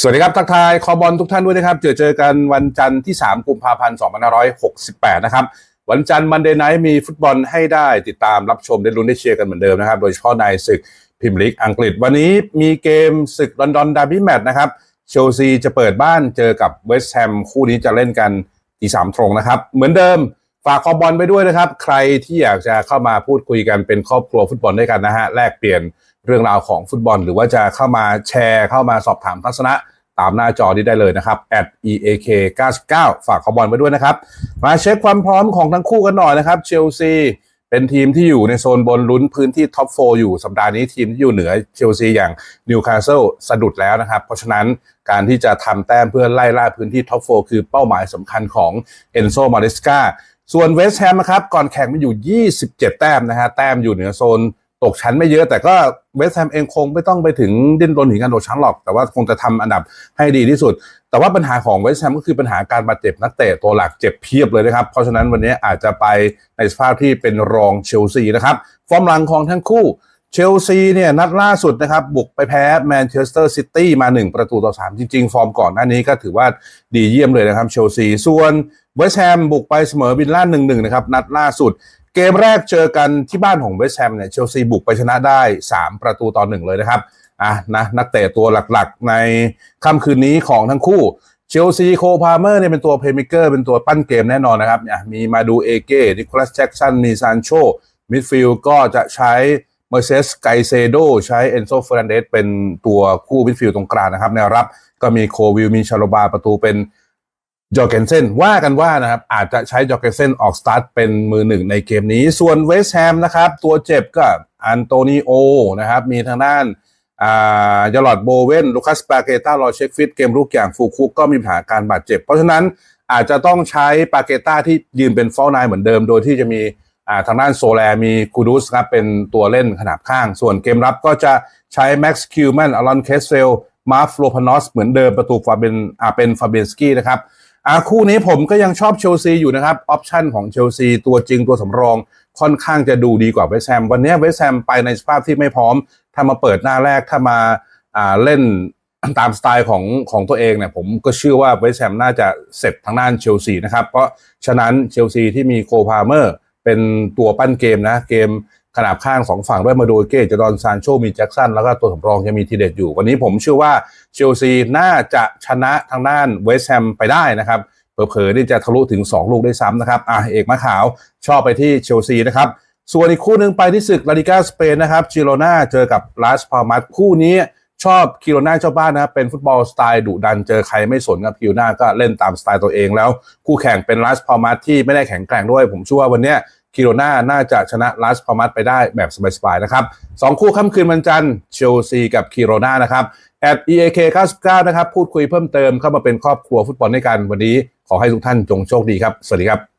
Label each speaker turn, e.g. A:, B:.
A: สวัสดีครับ ทักทายคอบอลทุกท่านด้วยนะครับ เจอเจอกันวันจันทร์ที่ 3 กุมภาพันธ์2568 นะครับ วันจันทร์มันเดย์ไนท์มีฟุตบอลให้ได้ติดตามรับชมได้ลุ้นได้เชียร์กันเหมือนเดิมนะครับ โดยเฉพาะในศึกพรีเมียร์ลีกอังกฤษ วันนี้มีเกมศึกลอนดอนดาร์บี้แมตช์นะครับเชลซีจะเปิดบ้านเจอกับเวสต์แฮมคู่นี้จะเล่นกันที่สามตรงนะครับ เหมือนเดิม ฝากคอบอลไปด้วยนะครับ ใครที่อยากจะเข้ามาพูดคุยกันเป็นครอบครัวฟุตบอลด้วยกันนะฮะแลกเปลี่ยนเรื่องราวของฟุตบอล หรือว่าจะเข้ามาแชร์เข้ามาสอบถามทัศนะตามหน้าจอนี้ได้เลยนะครับ @eak 99ฝากคอบอลไปด้วยนะครับ มาเช็คความพร้อมของทั้งคู่กันหน่อยนะครับเชลซีเป็นทีมที่อยู่ในโซนบนลุ้นพื้นที่ท็อปโฟอยู่สัปดาห์นี้ทีมที่อยู่เหนือเชลซีอย่างนิวคาสเซิลสะดุดแล้วนะครับ เพราะฉะนั้นการที่จะทำแต้มเพื่อไล่ล่าพื้นที่ท็อปโฟคือเป้าหมายสำคัญของเอนโซมาริสกา ส่วนเวสต์แฮมนะครับก่อนแข่งมันอยู่ 27 แต้มนะฮะแต้มอยู่เหนือโซนตกชั้นไม่เยอะ แต่ก็เวสต์แฮมเองคงไม่ต้องไปถึงดิ้นรนถึงการตกชั้นหรอก แต่ว่าคงจะทำอันดับให้ดีที่สุด แต่ว่าปัญหาของเวสต์แฮมก็คือปัญหาการบาดเจ็บนักเตะตัวหลักเจ็บเพียบเลยนะครับ เพราะฉะนั้นวันนี้อาจจะไปในสภาพที่เป็นรองเชลซีนะครับ ฟอร์มหลังของทั้งคู่ เชลซีเนี่ยนัดล่าสุดนะครับ บุกไปแพ้แมนเชสเตอร์ซิตี้มา 1 ประตูต่อ 3 จริง ๆ ฟอร์มก่อนหน้านี้ก็ถือว่าดีเยี่ยมเลยนะครับเชลซีส่วนเวสต์แฮมบุกไปเสมอวินล่า1-1นะครับ นัดล่าสุด เกมแรกเจอกันที่บ้านของเวสต์แฮมเนี่ยเชลซีบุกไปชนะได้ 3 ประตูต่อหนึ่งเลยนะครับอะนะนักเตะตัวหลักๆ ในค่ำคืนนี้ของทั้งคู่เชลซีโคพาเมอร์เนี่ยเป็นตัวเพย์เม k เกอร์เป็นตัวปั้นเกมแน่นอนนะครับเนี่ยมีมาดูเอเก้นิโคลัสแจ็กสันมีซานโชมิดฟิลด์ก็จะใช้ เมอร์เซสไกเซโดใช้เอนโซเฟรนเดสเป็นตัวคู่มิดฟิลตรงกลางนะครับแนวรับก็มีโควิลมีชาโลบาประตูเป็นจอเกนเซนว่ากันว่านะครับ อาจจะใช้จอเกนเซนออกสตาร์ทเป็นมือหนึ่งในเกมนี้ ส่วนเวสแฮมนะครับ ตัวเจ็บก็อันโตนิโอนะครับ มีทางด้านอ่ายาลอดโบเวนลูคัสปาเกต้ารอเช็คฟิตเกมลูกอย่างฟูคุกก็มีปัญหาการบาดเจ็บ เพราะฉะนั้นอาจจะต้องใช้ปาเกต้าที่ยืนเป็นฟอลนายเหมือนเดิม โดยที่จะมี ทางด้านโซแลมีกูดุสครับเป็นตัวเล่นขนาบข้าง ส่วนเกมรับก็จะใช้แม็กซ์คิวแมนอลอนเคสเซลมาร์ฟโลพานอสเหมือนเดิมประตูฟาเบนอ่าเป็นฟาเบนสกี้นะครับอ่าคู่นี้ผมก็ยังชอบเชลซีอยู่นะครับ ออปชันของเชลซีตัวจริงตัวสำรองค่อนข้างจะดูดีกว่าเวสแฮมวันนี้เวสแฮมไปในสภาพที่ไม่พร้อม ถ้ามาเปิดหน้าแรกถ้ามาอ่าเล่นตามสไตล์ของของตัวเองเนี่ยผมก็เชื่อว่าเวสแฮมน่าจะเสร็จทางด้านเชลซีนะครับ เพราะฉะนั้นเชลซีที่มีโคพาเมอร์ เป็นตัวปั้นเกมนะ เกมขนาบข้างสองฝั่งด้วยมาโดเก้เจดอนซานโชมีแจ็กสันแล้วก็ตัวสำรองยังมีทีเด็ดอยู่ วันนี้ผมเชื่อว่าเชลซีน่าจะชนะทางด้านเวสต์แฮมไปได้นะครับเผลอๆนี่จะทะลุถึง 2 ลูกได้ซ้ำนะครับอะเอกมะขาวชอบไปที่เชลซีนะครับ ส่วนอีกคู่หนึ่งไปที่ศึกลาลิกาสเปนนะครับจิโรนาเจอกับลาสพามัสคู่นี้ ชอบคิโรนาเจ้าบ้านนะครับเป็นฟุตบอลสไตล์ดุดันเจอใครไม่สนครับคิโรนาก็เล่นตามสไตล์ตัวเองแล้ว คู่แข่งเป็นลาสพามัสที่ไม่ได้แข็งแกร่งด้วย ผมเชื่อว่าวันนี้คิโรนาน่าจะชนะลาสพามัสไปได้แบบสบายๆนะครับสองคู่ค่ำคืนวันจันทร์เชลซีกับคิโรนานะครับ at eak 99นะครับพูดคุยเพิ่มเติมเข้ามาเป็นครอบครัวฟุตบอลด้วยกันวันนี้ขอให้ทุกท่านจงโชคดีครับ สวัสดีครับ